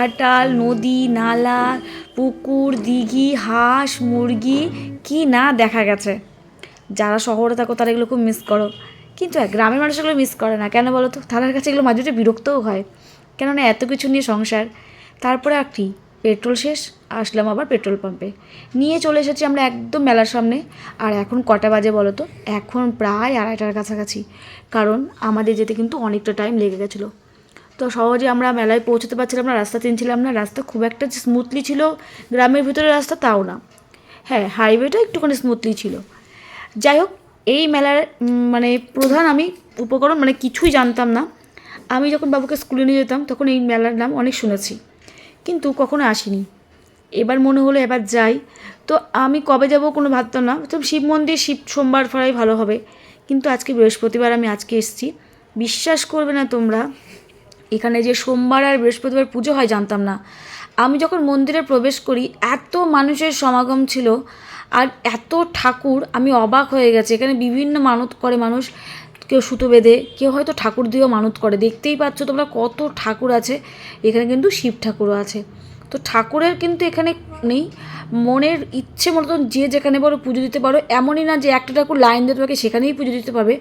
ঘাটাল নদী, নালা, পুকুর, দিঘি, হাঁস, মুরগি, কি না দেখা গেছে। যারা শহরে থাকো তারা এগুলো খুব মিস করো। কিন্তু হ্যাঁ গ্রামের মানুষ এগুলো মিস করে না। কেন বলো তো? তাদের কাছে এগুলো মাঝে বিরক্তও হয়। কেননা এত কিছু নিয়ে সংসার। তারপরে কি, পেট্রোল শেষ, আসলাম আবার পেট্রোল পাম্পে। নিয়ে চলে এসেছি আমরা একদম মেলার সামনে। আর এখন কটা বাজে বলো তো? এখন প্রায় আড়াইটার কাছাকাছি। কারণ আমাদের যেতে কিন্তু অনেকটা টাইম লেগে গেছিল। তো সহজে আমরা মেলায় পৌঁছতে পারছিলাম না, রাস্তা চিনছিলাম না, রাস্তা খুব একটা স্মুথলি ছিল, গ্রামের ভিতরে রাস্তা তাও না। হ্যাঁ হাইওয়েটা একটুখানি স্মুথলি ছিল। যাই হোক, এই মেলার মানে প্রধান আমি, উপকরণ মানে কিছুই জানতাম না। আমি যখন বাবুকে স্কুলে নিয়ে যেতাম, তখন এই মেলার নাম অনেক শুনেছি। কিন্তু কখনো আসিনি। এবার মনে হলো এবার যাই। তো আমি কবে যাব কোনো ভাবতাম না। তো শিব মন্দির, শিব সোমবার ফরাই ভালো হবে। কিন্তু আজকে বৃহস্পতিবার আমি আজকে এসেছি। বিশ্বাস করবে না তোমরা এখানে যে সোমবার আর বৃহস্পতিবার পুজো হয় জানতাম না। আমি যখন মন্দিরে প্রবেশ করি, এত মানুষের সমাগম ছিল আর এত ঠাকুর, আমি অবাক হয়ে গেছে। এখানে বিভিন্ন মানত করে মানুষ, কেউ সুতো বেঁধে, কেউ হয়তো ঠাকুর দিয়েও মানত করে। দেখতেই পাচ্ছ তোমরা কত ঠাকুর আছে। এখানে কিন্তু শিব ঠাকুরও আছে। তো ঠাকুরের কিন্তু এখানে নেই। মনের ইচ্ছে মতন যে যেখানে বড় পুজো দিতে পারো। এমনই না যে একটা ঠাকুর লাইন দিয়ে তোমাকে সেখানেই পুজো দিতে পারবে।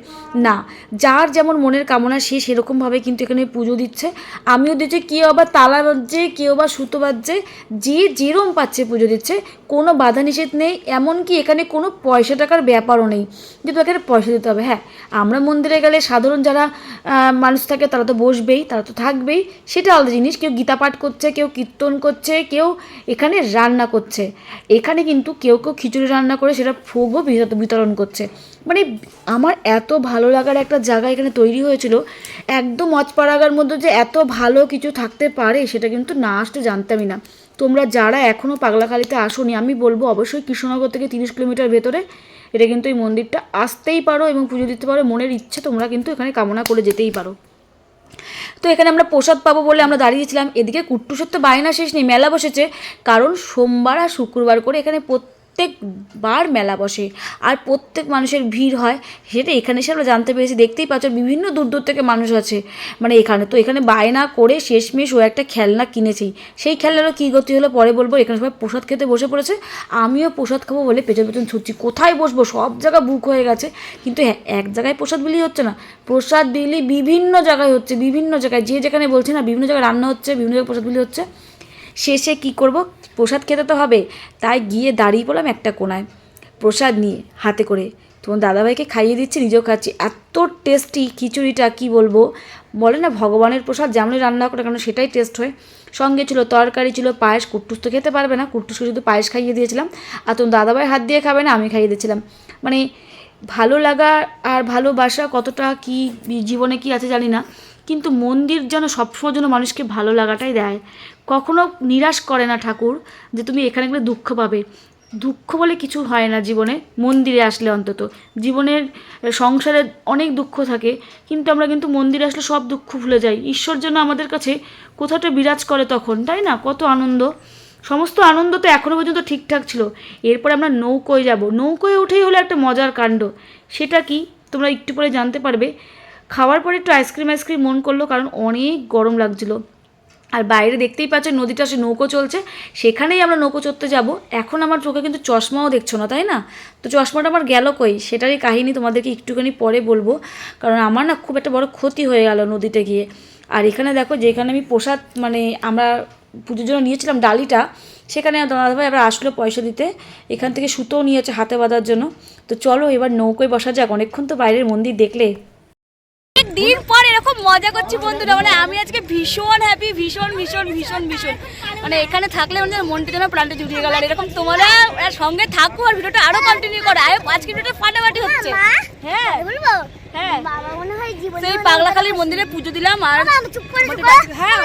না, যার যেমন মনের কামনা সে সেরকমভাবে কিন্তু এখানে পুজো দিচ্ছে। আমিও দিচ্ছি, কেউ আবার তালা বাজছে, কেউ বা সুতো বাজছে, যে যেরম পাচ্ছে পুজো দিচ্ছে কোনো বাধা নিষেধ নেই, এমনকি এখানে কোনো পয়সা টাকার ব্যাপারও নেই যে তোকে পয়সা দিতে হবে। হ্যাঁ আমরা মন্দিরে গেলে সাধারণ যারা মানুষ থাকে তারা তো বসবেই, তারা তো থাকবেই, সেটা আলাদা জিনিস। কেউ গীতা পাঠ করছে, কেউ কীর্তন করছে, কেউ এখানে রান্না করছে। এখানে কিন্তু কেউ কেউ খিচুড়ি রান্না করে সেটা বিতর- বিতরণ করছে। মানে আমার এত ভালো লাগার একটা জায়গা এখানে তৈরি হয়েছিল, একদম অজপাড়াগার মধ্যে যে এত ভালো কিছু থাকতে পারে সেটা কিন্তু না আসতে জানতামই না। তোমরা যারা এখনও পাগলাখালিতে আসোনি, আমি বলব অবশ্যই কৃষ্ণনগর থেকে তিরিশ কিলোমিটার ভেতরে, এটা কিন্তু এই মন্দিরটা আসতেই পারো এবং পুজো দিতে পারো। মনের ইচ্ছে তোমরা কিন্তু এখানে কামনা করে যেতেই পারো। তো এখানে আমরা প্রসাদ পাবো বলে আমরা দাঁড়িয়েছিলাম। এদিকে কুট্টুসের তো বায়না শেষ নেই, মেলা বসেছে। কারণ সোমবার আর শুক্রবার করে এখানে প্রত্যেকবার মেলা বসে, আর প্রত্যেক মানুষের ভিড় হয়। সেটা এখানে এসে আমরা জানতে পেরেছি। দেখতেই পাচ্ছ, বিভিন্ন দূর দূর থেকে মানুষ আছে। মানে এখানে তো, এখানে বায়না করে শেষমেশ ও একটা খেলনা কিনেছি সেই খেলনারও কী গতি হলো পরে বলব। এখানে সবাই প্রসাদ খেতে বসে পড়েছে। আমিও প্রসাদ খাব বলে পেছন পেছন ছুটছি। কোথায় বসবো? সব জায়গা বুক হয়ে গেছে। কিন্তু হ্যাঁ এক জায়গায় প্রসাদ বিলি হচ্ছে না। প্রসাদ বিলি বিভিন্ন জায়গায় হচ্ছে, বিভিন্ন জায়গায়। যে যেখানে বলছে না, বিভিন্ন জায়গায় রান্না হচ্ছে, বিভিন্ন জায়গায় প্রসাদ বিলি হচ্ছে। শেষে কি করব? প্রসাদ খেতে তো হবে। তাই গিয়ে দাঁড়িয়ে পড়লাম একটা কোনায়। প্রসাদ নিয়ে হাতে করে তোমার দাদাভাইকে খাইয়ে দিচ্ছি, নিজেও খাচ্ছি। এত টেস্টি খিচুড়িটা, কি বলব? বলে না, ভগবানের প্রসাদ যেমনই রান্না করে কেন, সেটাই টেস্ট হয়। সঙ্গে ছিল তরকারি, ছিল পায়েস। কুট্টুস তো খেতে পারবে না, কুট্টুসকে শুধু পায়েস খাইয়ে দিয়েছিলাম। আর তোমার দাদাভাই হাত দিয়ে খাবে না, আমি খাইয়ে দিয়েছিলাম। মানে ভালো লাগা আর ভালোবাসা কতটা, কি জীবনে কি আছে জানি না। কিন্তু মন্দির যেন সবসময় যেন মানুষকে ভালো লাগাটাই দেয়। কখনো নিরাশ করে না ঠাকুর যে তুমি এখানে গেলে দুঃখ পাবে। দুঃখ বলে কিছু হয় না জীবনে, মন্দিরে আসলে অন্তত। জীবনের সংসারে অনেক দুঃখ থাকে, কিন্তু আমরা কিন্তু মন্দিরে আসলে সব দুঃখ ভুলে যাই। ঈশ্বর যেন আমাদের কাছে কোথাওটা বিরাজ করে তখন, তাই না? কত আনন্দ। সমস্ত আনন্দ তো এখনও পর্যন্ত ঠিকঠাক ছিল। এরপরে আমরা নৌকোয় যাব। নৌকোয় উঠেই হলো একটা মজার কাণ্ড। সেটা কি? তোমরা একটু পরে জানতে পারবে। খাওয়ার পরে একটু আইসক্রিম আইসক্রিম মন করল, কারণ অনেক গরম লাগছিল। আর বাইরে দেখতেই পাচ্ছ নদীটা সে নৌকো চলছে। সেখানেই আমরা নৌকো চড়তে যাব। এখন আমার চোখে কিন্তু চশমাও দেখছ না, তাই না? তো চশমাটা আমার গেল কই? সেটারই কাহিনী তোমাদেরকে একটুখানি পরে বলব। কারণ আমার না খুব একটা বড় ক্ষতি হয়ে গেল নদীতে গিয়ে। আর এখানে দেখো যেখানে আমি প্রসাদ মানে আমরা পুজোর জন্য নিয়েছিলাম ডালিটা, সেখানে দাদাভাই আবার আসলো পয়সা দিতে। এখান থেকে সুতোও নিয়েছে হাতে বাঁধার জন্য। তো চলো এবার নৌকোয় বসা যাক। অনেকক্ষণ তো বাইরের মন্দির দেখলে। দিন পর এরকম মজা করছি বন্ধুরা। মানে আমি আজকে ভীষণ হ্যাপি ভীষণ ভীষণ ভীষণ ভীষণ। মানে এখানে থাকলে মানে মনটা যেন প্রাণটা জুড়িয়ে গেল। আর এরকম তোমরা সঙ্গে থাকো আর ভিডিওটা আরও কন্টিনিউ করো। আয় আজকে ভিডিওটা ফাটাফাটি হচ্ছে। হ্যাঁ। বলব? হ্যাঁ। মনে হয় সেই পাগলাখালির মন্দিরে পুজো দিলাম আর বাবা হ্যাঁ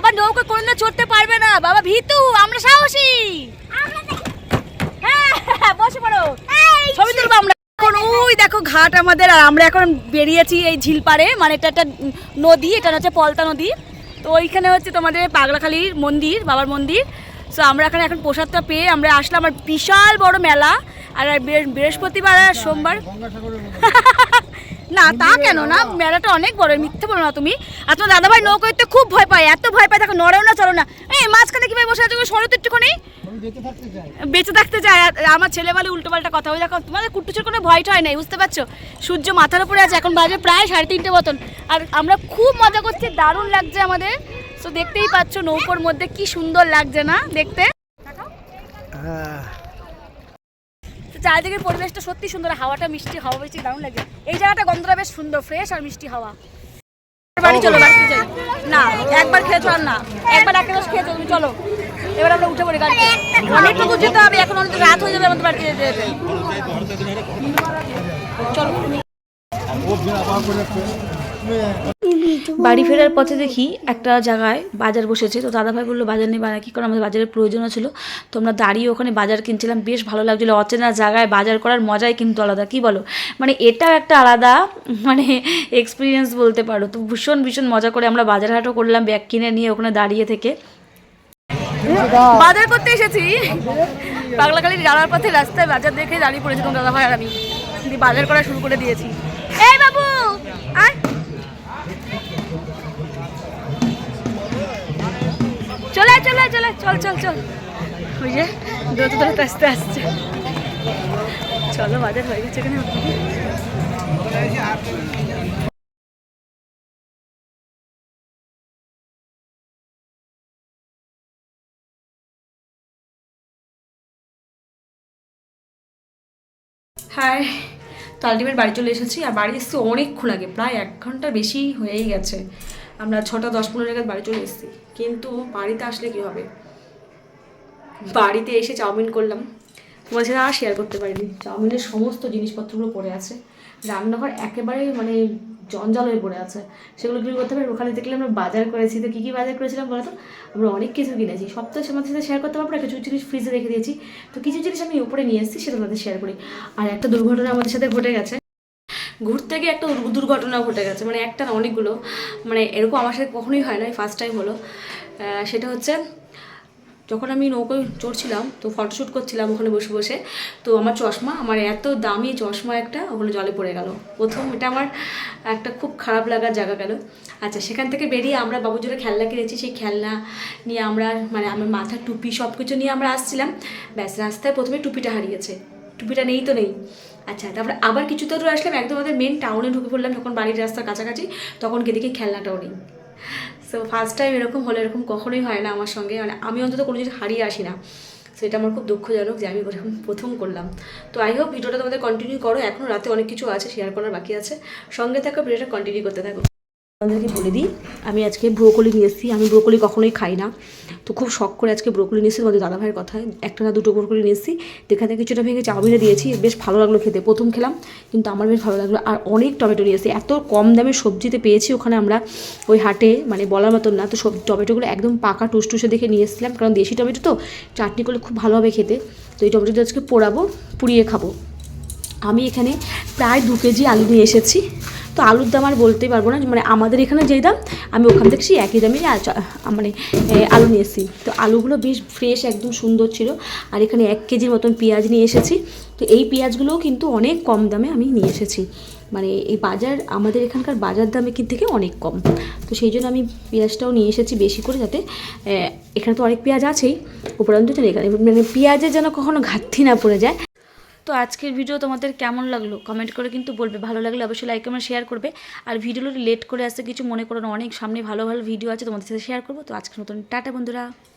হয়। নৌকা কোনোদিন চড়তে পারবে না। বাবা ভীতু আমরা সাহসী। হ্যাঁ বসে পড়ো। ছবি তুলবো আমরা। ওই দেখো ঘাট আমাদের, আর আমরা এখন বেরিয়েছি এই ঝিলপাড়ে মানে এটা একটা নদী, এটা হচ্ছে পলতা নদী। তো ওইখানে হচ্ছে তোমাদের পাগলাখালির মন্দির, বাবার মন্দির। সো আমরা এখানে এখন প্রসাদটা পেয়ে আমরা আসলাম, আর বিশাল বড় মেলা। আর বৃহস্পতিবার আর সোমবার। না, তা কেন না? মেলাটা অনেক বড়, মিথ্যে বলো না তুমি। আর তোমার দাদাভাই নৌকোয় তো খুব ভয় পায় এত ভয় পায় দেখো নড়েও না চলো না। এই মাঝখানে কীভাবে বসে আছে সরো তো একটুখানি। বেঁচে থাকতে চায় আমার ছেলে বলে উল্টো পাল্টা কথা ওই দেখো তোমাদের কুট্টুচুর কোনো ভয় টয় নাই বুঝতে পারছ? সূর্য মাথার উপরে আছে এখন বাজে প্রায় সাড়ে তিনটে মতন। আর আমরা খুব মজা করছি দারুণ লাগছে আমাদের। তো দেখতেই পাচ্ছ নৌকোর মধ্যে কি সুন্দর লাগছে না দেখতে? তো চারিদিকের পরিবেশটা সত্যি সুন্দর হাওয়াটা মিষ্টি হাওয়া বেশি দারুণ লাগে। এই জায়গাটা গন্ধটা বেশ সুন্দর ফ্রেশ আর মিষ্টি হাওয়া। বাড়ি চলো বাড়ি চলো না, একবার খেয়েছো আর না। একবার একটা রস খেয়েছো তুমি চলো। এবার আমরা উঠে পড়ি গাড়িতে। অনেকটুকু যেতে হবে, এখন অনেক রাত হয়ে যাবে আমাদের বাড়িতে যেতে যেতে। চলো। বাড়ি ফেরার পথে দেখি একটা জায়গায় বাজার বসেছে। তো দাদাভাই বলল, বাজার নেই বাজার কী করে? আমাদের বাজারের প্রয়োজন ছিল। তো আমরা দাঁড়িয়ে ওখানে বাজার কিনছিলাম, বেশ ভালো লাগছিল। অচেনা জায়গায় বাজার করার মজাই কিন্তু আলাদা, কি বলো? মানে এটাও একটা আলাদা মানে এক্সপিরিয়েন্স বলতে পারো। তো ভীষণ ভীষণ মজা করে আমরা বাজার হাটও করলাম, ব্যাগ কিনে নিয়ে ওখানে দাঁড়িয়ে থেকে। বাজার করতে এসেছি। পাগলাকালির যাওয়ার পথে রাস্তায় বাজার দেখে দাঁড়িয়ে পড়েছিলাম তোমার দাদা ভাই আর আমি। বাজার করা শুরু করে দিয়েছি। এই বাবু, আয়। চলে চলে চলে, চল। ওই যে আসছে। চলো, বাজার হয়ে গেছে এখানে। হ্যাঁ তো আলটিমেট বাড়ি চলে এসেছি। আর বাড়ি এসেছি অনেকক্ষণ আগে, প্রায় এক ঘণ্টা বেশি হয়েই গেছে। আমরা ছটা, দশ, পনেরো জায়গায় বাড়ি চলে এসেছি। কিন্তু বাড়িতে আসলে কি হবে? বাড়িতে এসে চাউমিন করলাম। তোমার সাথে আর শেয়ার করতে পারিনি। চাউমিনের সমস্ত জিনিসপত্রগুলো পড়ে আছে। রান্নাঘর একেবারে মানে জঞ্জাল হয়ে পড়ে আছে। সেগুলো কি করতে পারি ওখানে দেখলে আমরা বাজার করেছি। তো কী কী বাজার করেছিলাম বলো তো? আমরা অনেক কিছু কিনেছি। সব তো তোমাদের সাথে শেয়ার করতে পারব না। কিছু জিনিস ফ্রিজে রেখে দিয়েছি। তো কিছু জিনিস আমি উপরে নিয়ে এসেছি, সেটা তোমাদের শেয়ার করি। আর একটা দুর্ঘটনা আমাদের সাথে ঘটে গেছে। ঘুরতে গিয়ে একটা দুর্ঘটনা ঘটে গেছে মানে একটা না অনেকগুলো মানে এরকম আমার সাথে কখনোই হয় না ফার্স্ট টাইম হলো। সেটা হচ্ছে, যখন আমি নৌকোয় চড়ছিলাম, তো ফটোশ্যুট করছিলাম ওখানে বসে বসে, তো আমার চশমা, আমার এত দামি চশমা একটা ওখানে জলে পড়ে গেল। প্রথম এটা আমার একটা খুব খারাপ লাগার জায়গা গেল। আচ্ছা সেখান থেকে বেরিয়ে আমরা বাবুজোরে খেলনা কিনেছি, সেই খেলনা নিয়ে আমরা মানে আমার মাথার টুপি সব কিছু নিয়ে আমরা আসছিলাম। ব্যাস, রাস্তায় প্রথমে টুপিটা হারিয়েছে। টুপিটা নেই তো নেই। আচ্ছা তারপরে আবার কিছুটা দূর আসলাম, একদম আমাদের মেন টাউনে ঢুকে পড়লাম, যখন বাড়ির রাস্তার কাছাকাছি, তখন গিয়ে দেখি খেলনাটাও নেই। সো ফার্স্ট টাইম এরকম হলে এরকম কখনোই হয় না আমার সঙ্গে মানে আমি অন্তত কোনো জিনিস হারিয়ে আসি না। সো এটা আমার খুব দুঃখজনক যে আমি এরকম প্রথম করলাম। তো আই হোপ ভিডিওটা তোমাদের কন্টিনিউ করো। এখনও রাতে অনেক কিছু আছে শেয়ার করার বাকি আছে। সঙ্গে থাকো, ভিডিওটা কন্টিনিউ করতে থাকো। আপনাদেরকে বলে দিই, আমি আজকে ব্রোকলি নিয়ে এসেছি। আমি ব্রোকলি কখনোই খাই না। তো খুব শখ করে আজকে ব্রোকলি নিয়ে এসেছি তোমাদের দাদাভাইয়ের কথায়। একটা না দুটো ব্রোকলি নিয়ে এসেছি। যেখানে কিছুটা ভেঙে চাউমিনে দিয়েছি। বেশ ভালো লাগল খেতে। প্রথম খেলাম, কিন্তু আমার বেশ ভালো লাগল। আর অনেক টমেটো নিয়ে এসেছি। এত কম দামে সবজিতে পেয়েছি ওখানে আমরা ওই হাটে মানে বলার মতন না। তো সব টমেটোগুলো একদম পাকা টুসটুসে দেখে নিয়ে এসেছিলাম। কারণ দেশি টমেটো তো, চাটনি করলে খুব ভালো হবে খেতে। তো এই টমেটোটা আজকে পোড়াবো, পুড়িয়ে খাব। আমি এখানে প্রায় দু কেজি আলু নিয়ে এসেছি। তো আলুর দাম আর বলতেই পারব না মানে আমাদের এখানে যেই দাম, আমি ওখান থেকে সেই একই দামে মানে আলু নিয়ে এসেছি। তো আলুগুলো বেশ ফ্রেশ একদম সুন্দর ছিল। আর এখানে এক কেজির মতন পেঁয়াজ নিয়ে এসেছি। তো এই পেঁয়াজগুলোও কিন্তু অনেক কম দামে আমি নিয়ে এসেছি। মানে এই বাজার, আমাদের এখানকার বাজার দামে কিন্তু থেকে অনেক কম। তো সেই জন্য আমি পেঁয়াজটাও নিয়ে এসেছি বেশি করে যাতে এখানে তো অনেক পেঁয়াজ আছেই। উপরন্তু এখানে মানে পেঁয়াজের যেন কখনো ঘাটতি না পড়ে যায়। তো আজকের ভিডিও তোমাদের কেমন লাগল? কমেন্ট করে কিন্তু বলবে। ভালো লাগলে অবশ্যই লাইক কমেন্ট শেয়ার করবে। আর ভিডিওগুলো লেট করে আসতে কিছু মনে করো না, অনেক সামনে ভালো ভালো ভিডিও আছে তোমাদের সাথে শেয়ার করব। তো আজকের মতন, টাটা বন্ধুরা।